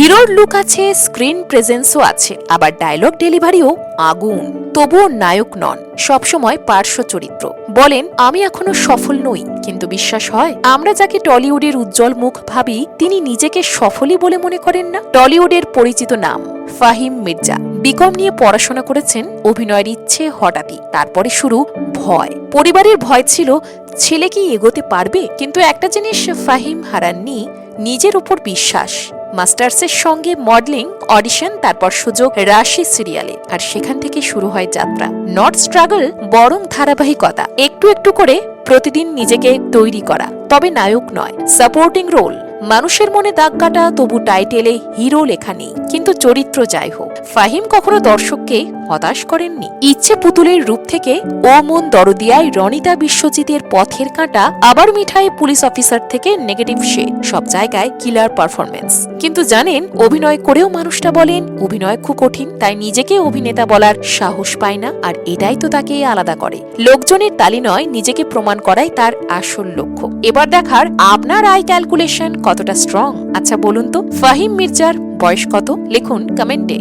হিরোর লুক আছে স্ক্রিন প্রেজেন্সও আছে, আবার ডায়লগ ডেলিভারিও আগুন। তবুও নায়ক নন, সবসময় পার্শ্ব চরিত্র। বলেন, আমি এখনও সফল নই, কিন্তু বিশ্বাস হয়, আমরা যাকে টলিউডের উজ্জ্বল মুখ ভাবি, তিনি নিজেকে সফলই বলে মনে করেন না? টলিউডের পরিচিত নাম, ফাহিম মির্জা। বিকম নিয়ে পড়াশোনা করেছেন অভিনয়ের ইচ্ছে হঠাৎই, তারপরে শুরু ভয়। পরিবারের ভয় ছিল, ছেলে কি এগোতে পারবে? কিন্তু একটা জিনিস ফাহিম হারাননি, নিজের উপর বিশ্বাস। মাস্টার্সের সঙ্গে মডেলিং, অডিশন, তারপর সুযোগ রাশি সিরিয়ালে। আর সেখান থেকে শুরু হয় যাত্রা। নট স্ট্রাগল বরং ধারাবাহিকতা। একটু একটু করে প্রতিদিন নিজেকে তৈরি করা। তবে নায়ক নয়, সাপোর্টিং রোল। মানুষের মনে দাগ কাটা, তবু টাইটেলে হিরো লেখা নেই। কিন্তু চরিত্র যাই হোক, ফাহিম কখনো দর্শককে হতাশ করেননি। ইচ্ছে পুতুলের রূপ থেকে ও মন দরদিয়ায় রনিতা বিশ্বজিতের পথের কাঁটা আবার মিঠাই পুলিশ অফিসার থেকে নেগেটিভ শেড সব জায়গায় কিলার পারফরমেন্স কিন্তু জানেন, অভিনয় করেও মানুষটা বলেন, অভিনয় খুব কঠিন, তাই নিজেকে অভিনেতা বলার সাহস পায় না, আর এটাই তো তাকে আলাদা করে। লোকজনের তালি নয়, নিজেকে প্রমাণ করাই তার আসল লক্ষ্য। এবার দেখার আপনার আই ক্যালকুলেশন কতটা স্ট্রং আচ্ছা বলুন তো, ফাহিম মির্জার বয়স কত? লিখুন কমেন্টে।